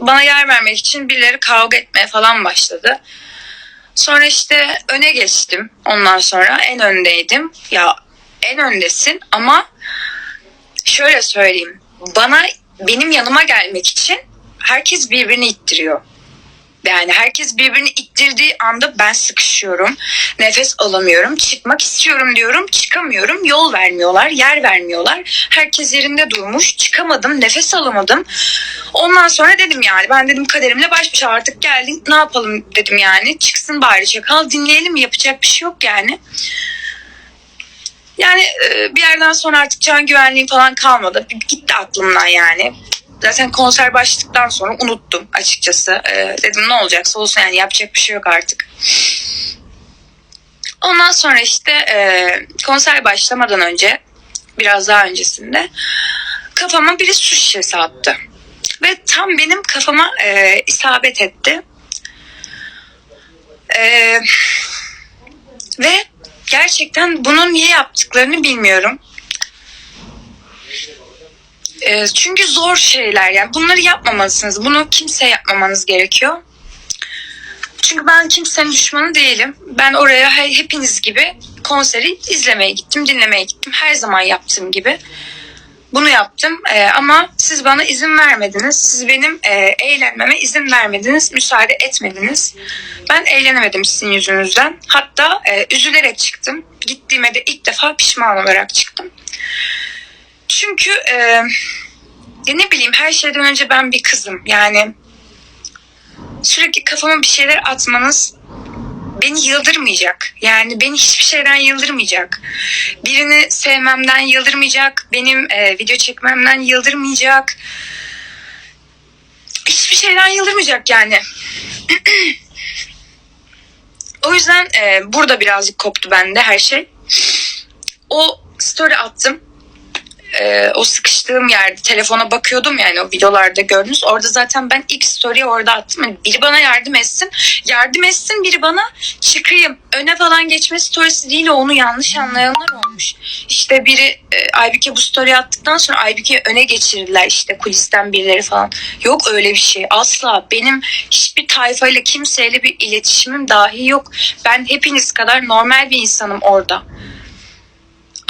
bana yer vermek için birileri kavga etmeye falan başladı. Sonra işte öne geçtim. Ondan sonra en öndeydim. Ya en öndesin ama şöyle söyleyeyim. Bana benim yanıma gelmek için herkes birbirini ittiriyor. Yani herkes birbirini ittirdiği anda ben sıkışıyorum. Nefes alamıyorum. Çıkmak istiyorum diyorum. Çıkamıyorum. Yol vermiyorlar. Yer vermiyorlar. Herkes yerinde durmuş. Çıkamadım. Nefes alamadım. Ondan sonra dedim yani ben dedim kaderimle baş başa artık geldik. Ne yapalım dedim yani. Çıksın bari çakal dinleyelim yapacak bir şey yok yani. Yani e, bir yerden sonra artık can güvenliği falan kalmadı. Gitti aklımdan yani. Zaten konser başladıktan sonra unuttum açıkçası. E, dedim ne olacaksa olsun yani yapacak bir şey yok artık. Ondan sonra işte e, konser başlamadan önce biraz daha öncesinde kafama biri su şişesi attı. Ve tam benim kafama e, isabet etti. E, ve gerçekten bunu niye yaptıklarını bilmiyorum. E, çünkü zor şeyler yani bunları yapmamalısınız. Bunu kimse yapmamanız gerekiyor. Çünkü ben kimsenin düşmanı değilim. Ben oraya he- hepiniz gibi konseri izlemeye gittim, dinlemeye gittim. Her zaman yaptığım gibi. Bunu yaptım Ee, ama siz bana izin vermediniz. Siz benim e, eğlenmeme izin vermediniz, müsaade etmediniz. Ben eğlenemedim sizin yüzünüzden. Hatta e, üzülerek çıktım. Gittiğime de ilk defa pişman olarak çıktım. Çünkü e, ya ne bileyim her şeyden önce ben bir kızım. Yani sürekli kafama bir şeyler atmanız beni yıldırmayacak. Yani beni hiçbir şeyden yıldırmayacak. Birini sevmemden yıldırmayacak. Benim e, video çekmemden yıldırmayacak. Hiçbir şeyden yıldırmayacak yani. o yüzden e, burada birazcık koptu bende her şey. O story attım. E, o sıkıştığım yerde telefona bakıyordum yani o videolarda gördünüz. Orada zaten ben ilk story'i orada attım. Hani biri bana yardım etsin. Yardım etsin biri bana çıkayım. Öne falan geçme storiesi değil onu yanlış anlayanlar olmuş. İşte biri e, bu story attıktan sonra Aybüke'yi öne geçirdiler işte kulisten birileri falan. Yok öyle bir şey asla. Benim hiçbir tayfayla kimseyle bir iletişimim dahi yok. Ben hepiniz kadar normal bir insanım orada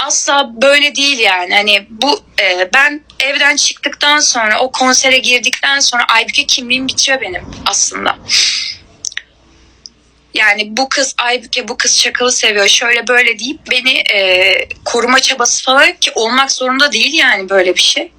asla böyle değil yani. Hani bu e, ben evden çıktıktan sonra o konsere girdikten sonra Aybüke kimliğim bitiyor benim aslında. Yani bu kız Aybüke bu kız çakalı seviyor şöyle böyle deyip beni e, koruma çabası falan ki olmak zorunda değil yani böyle bir şey.